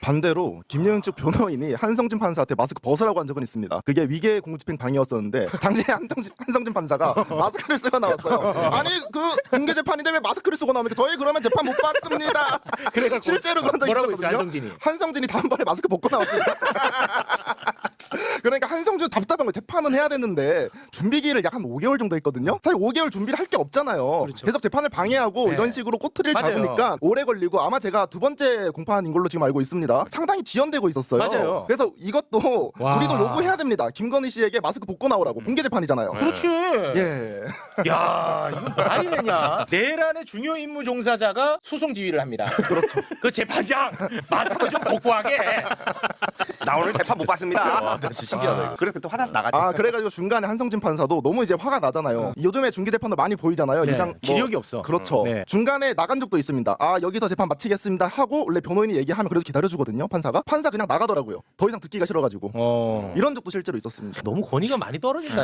반대로 김예은 측 변호인이 한성진 판사한테 마스크 벗으라고 한 적은 있습니다. 그게 위계 공집행 방해였었는데 당시에 한성진, 한성진 판사가 마스크를 쓰고 나왔어요. 아니 그 공개 재판인데 왜 마스크를 쓰고 나옵니까? 저희 그러면 재판 못 받습니다. 그래갖고 실제로 그런 적이 뭐라고 했어요, 있었거든요. 한성진이? 한성진이 다음번에 마스크 벗고 나왔습니다. 그러니까 한성준 답답한 거 재판은 해야 되는데 준비기를 약 한 5개월 정도 했거든요. 사실 5개월 준비를 할 게 없잖아요. 그렇죠. 계속 재판을 방해하고 네. 이런 식으로 꼬투리를 맞아요. 잡으니까 오래 걸리고 아마 제가 두 번째 공판인 걸로 지금 알고 있습니다. 상당히 지연되고 있었어요. 맞아요. 그래서 이것도 와. 우리도 요구해야 됩니다. 김건희 씨에게 마스크 벗고 나오라고 공개 재판이잖아요. 그렇지. 예. 야, 이거 말이 되냐? 내란의 중요 임무 종사자가 소송 지휘를 합니다. 그렇죠. 그 재판장 마스크 좀 벗고 하게. 나 오늘 재판 못 봤습니다. 나 진짜 신기하다, 이거. 그래서 또 화나서 나갔지. 아 그래가지고 중간에 한성진 판사도 너무 이제 화가 나잖아요. 요즘에 중기 재판도 많이 보이잖아요. 네, 이상 뭐- 기력이 없어. 그렇죠. 네. 중간에 나간 적도 있습니다. 아 여기서 재판 마치겠습니다 하고 원래 변호인이 얘기하면 그래도 기다려주거든요. 판사가 판사 그냥 나가더라고요. 더 이상 듣기가 싫어가지고 어. 이런 적도 실제로 있었습니다. 너무 권위가 많이 떨어진다.